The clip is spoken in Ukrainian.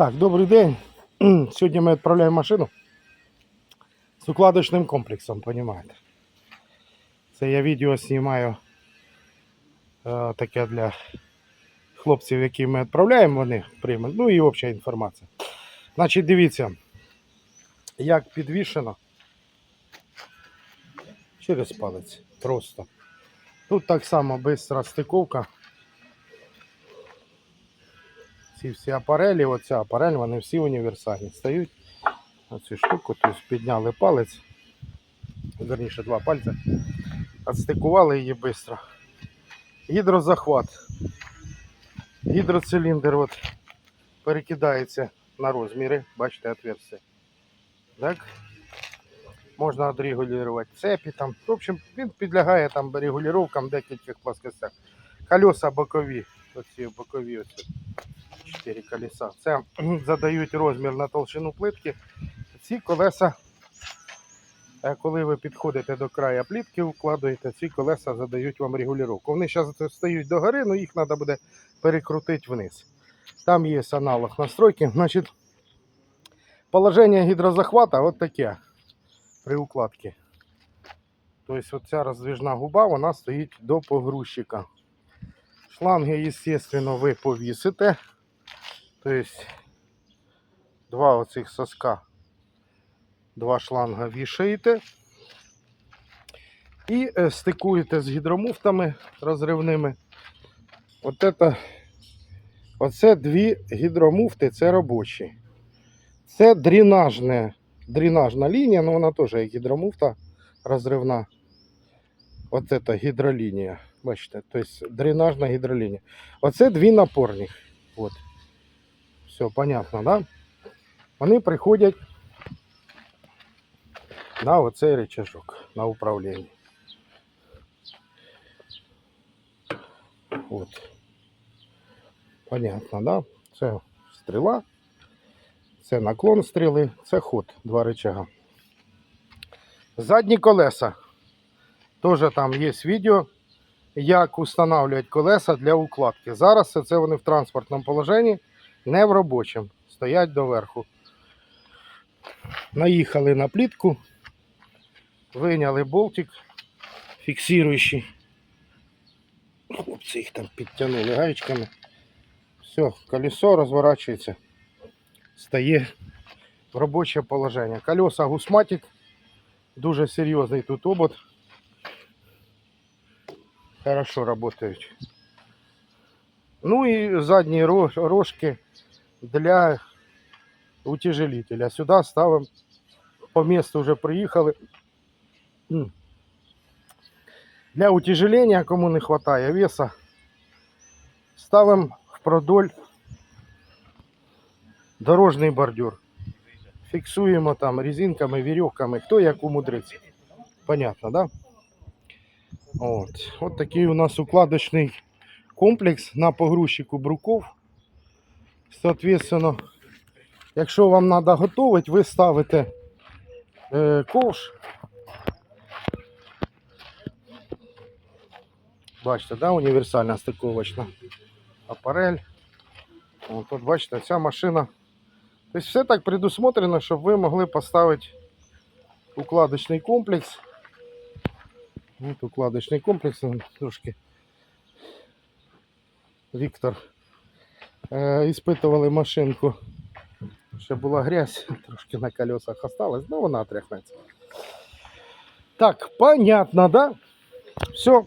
Так, добрий день. Сьогодні ми відправляємо машину з укладочним комплексом, розумієте? Це я відео знімаю е, таке для хлопців, які ми відправляємо, вони приймуть. Ну і обща інформація. Значить, дивіться, як підвішено через палець. Просто. Тут так само бистра стиковка. Ці всі апарелі, оця апарель, вони всі універсальні. Стають оцю штуку, тобто підняли палець, верніше два пальці, відстикували її швидко. Гідрозахват. Гідроциліндр от перекидається на розміри, бачите, отверстие. Так? Можна відрегулювати цепі. Там. В общем, він підлягає там регулюванням декількох плоскостях. Колеса бокові, оці бокові оці. 4 колеса. Це задають розмір на толщину плитки. Ці колеса, е, коли ви підходите до краю плітки, укладуєте, ці колеса задають вам регулювання. Вони зараз стають до гори, але їх треба буде перекрутити вниз. Там є аналог настройки. Значить, положення гідрозахвата от таке при укладці. Тобто оця роздвижна губа вона стоїть до погрузчика. Шланги, звісно, ви повісите. Тобто два оцих соска, два шланга вішаєте і е, стикуєте з гідромуфтами розривними. От это, оце дві гідромуфти, це робочі. Це дренажне, дренажна лінія, ну вона теж як гідромуфта розривна. От это гідролінія. Бачите, тобто дренажна гідролінія. Оце дві напорних. От. Все, понятно, да? Вони приходять на оцей рычажок, на управління. От. Понятно, да? Це стріла, це наклон стріли, це ход, два рычага. Задні колеса. Теж там є відео, як встановлювати колеса для укладки. Зараз це вони в транспортному положенні, не в робочому. Стоять доверху. Наїхали на плітку, виняли болтик фіксуючий. Хлопці їх там підтягнули гаєчками. Все, колесо розворачується, стає в робоче положення. Колеса гусматик, дуже серйозний тут обод. Хорошо работають. Ну і задні ро- рожки для утяжелителя. Сюди ставимо, по місту вже приїхали. Для утяжеления, кому не вистачає веса, ставимо впродоль дорожний бордюр. Фіксуємо там резинками, вірьовками, хто як умудриться. Понятно, да? От. От такий у нас укладочний комплекс на погрузчику бруков. Соответственно, якщо вам треба готувати, ви ставите е, ковш. Бачите, да, універсальна стиковочна апарель. От, от бачите, ця машина. Тобто все так предусмотрено, щоб ви могли поставити укладочний комплекс. От укладочний комплекс трошки. Віктор. Е, іспитували машинку. Ще була грязь, трошки на колесах осталось, но вона тряхнеться. Так, понятно, да? Все,